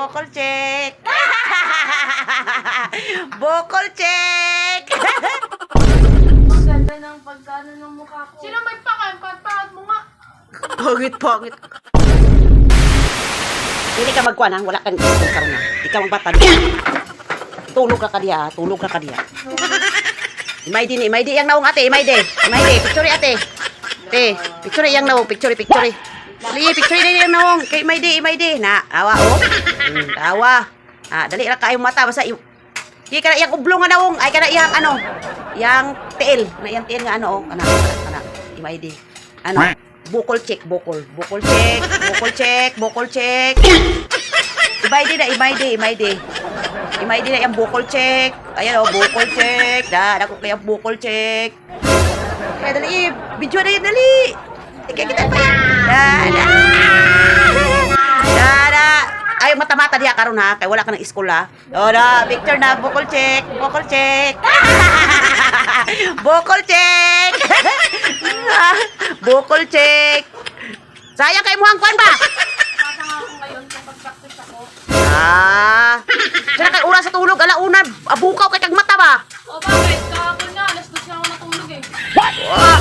Bukol check. Bukol check. Ganda ng pagkano ng mukha ko. Sino may pakan? Patpakat mo nga. pangit, pangit. Hindi ka magkuha nang wala kang karon na. Di ka magbatan. Tulog ka ka diya, tulog ka ka diya. Imay din, imay di yang naong ate, imay di. Imay di, picture ate. Te, picture yang naong, picture, picture. Dali, picture din yang naong. Kay imay di, imay di. Na, awa oh. Hmm, awa. Ah, dali ra kayo mata basta im Di ka na yang ublong nga naong, ay ka na yang ano, yang tiil, na yang tiil nga ano oh, kana, kana, imay di. Ano? Bukol check, bukol. Bukol check, bukol check, bukol check. Imay di na, imay di, imay di. Imay di na yung bukol check. Ayan o, bukol check. Da, dako kaya bukol check. Kaya dali, video na yun, dali. Ika kita pa. Da, da. Da, da. Ay, mata-mata diha karon ha, kay wala ka ng school ha. Picture na, bukol check, bukol check. bukol check. bukol check. Sayang kay muhang kwan ba? Ah. Sila kay oras sa tulog, alauna, abukaw kay kag mata ba? O bakit? Kahapon nga, alas dos na ako natulog eh. Ah,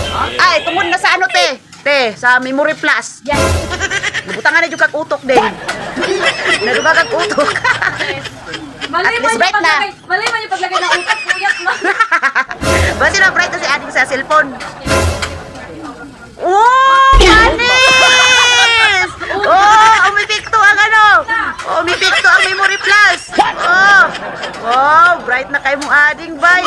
ay, tungod na sa ano sa Memory Plus. Yes! Nabutangan na yung kag utok din. Naduga kag utok. Malay At man yung right na. paglagay, malay man yung paglagay ng utak, puyat na. Basi na bright na si ating sa cellphone. Oh, panis! Oh, umipikto ang ano. Oh, umipikto ang Memory Plus. Oh, oh, bright na kay mong ading bay.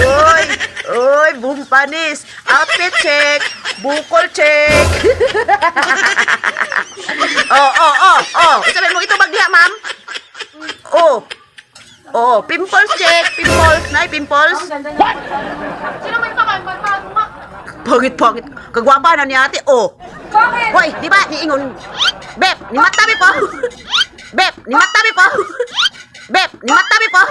Uy, uy, boom panis. Outfit check. Bukol check. oh, oh, oh, oh. Sabihin mo ito bagdiha, ma'am? Oh. Oh, pimples check. Pimples. Nay, pimples. Sino may pakan? Nga. Pangit, pangit. Kagwapa na ni ate. Oh. Bakit? Hoy, di ba? Niingon. Bep, ni matabi po. Bep, ni matabi po. Bep, ni matabi po.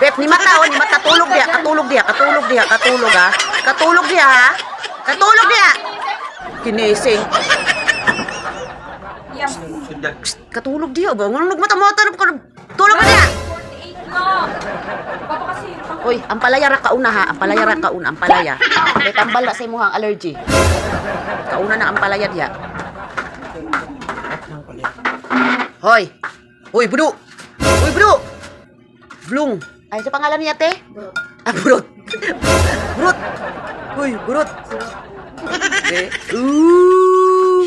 Bep, ni mata, oh, ni mata. Tulog diya, katulog diya, katulog diya, katulog ha. Katulog diya ha. Katulog diya. Kinising. Yan. Katulog diya ba? Ngunong nagmata-mata. Tulog ka diya. 48 na. Papa kasi, Uy, ang palaya ra kauna ha, ang palaya ra kauna, ang palaya. May tambal na sa imong allergy. Kauna na ang palaya diya. Hoy. Uy, budu. Uy, budu. Blung. Ay, sa pangalan niya, te? Ah, burot. burot. Uy, burot. Eh. Ooh.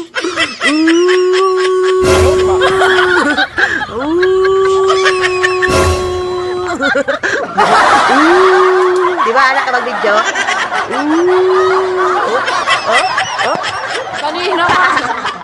Ooh. Di ba, anak ka mag-video? Ooh. Oh, oh, oh. Kanina ka